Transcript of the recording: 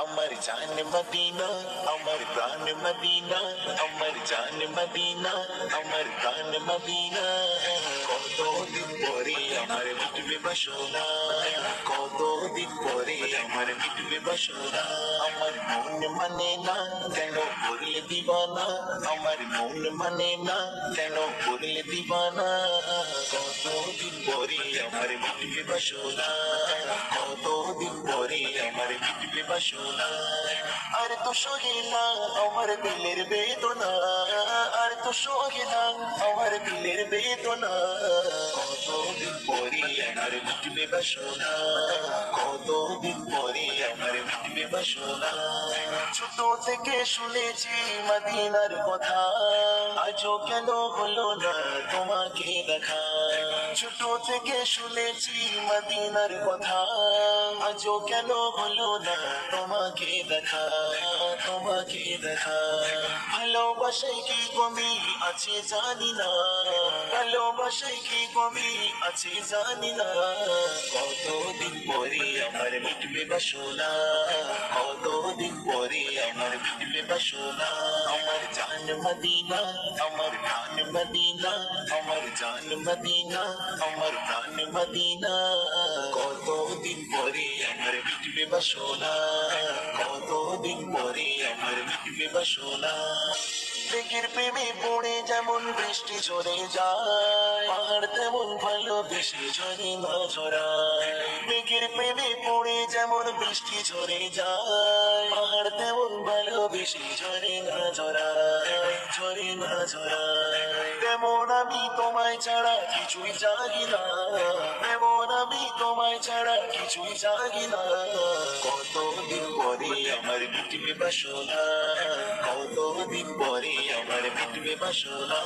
আমার জান মদিনা আমার প্রাণ মদিনা আমার জান মদিনা আমার প্রাণ মদিনা কতদিন পরে আমার মিটবে বাসনা কতদিন পরে আমার মিটবে বাসনা আমার মন মানে না কেন করলে দিবানা আমার মন মানে না কেন করলে দিবানা কতদিন পরে আমার মিটবে বাসনা আমার মিটবে বাসনার আর তো সহে না আমার দিলের বেদনা, আর তো সহে না আমার দিলের বেদনা। কতদিন পরে আমার মিটবে বাসনা, কতদিন বাসনা ছোট থেকে শুনেছি মদিনার কথা। আজও কেন হলো না তোমাকে দেখা? ছোট থেকে শুনেছি মদিনার কথা। আজও কেন হলো না তোমাকে দেখা? তোমাকে দেখা। ভালোবাসায় কি কমি আছে জানি না। ভালোবাসায় কি কমি আছে জানি না। আমার মিটবে বাসনা কতদিন পরে আমার মিটবে বাসনা আমার জান মদিনা, আমার প্রাণ মদিনা, আমার জান মদিনা, আমার প্রাণ মদিনা। কতদিন পরে আমার মিটবে বাসনা কতদিন পরে আমার মিটবে বাসনা মেঘের প্রেমে পড়ে যেমন বৃষ্টি ঝরে যায়, পাহাড় তেমন ভালোবেসে ঝরে না ঝরায় মেঘের প্রেমে পড়ে যেমন বৃষ্টি ঝরে যায়, পাহাড় তেমন ভালোবেসে ঝরে না ঝরায় ঝরে না ঝরায় তেমন আমি তোমায় ছাড়া কিছুই জানি না, তেমন আমি তোমায় ছাড়া কিছুই জানি না। কতদিন পরে আমার মিটবে বাসনা কতদিন পরে আমার মিটবে বাসনা।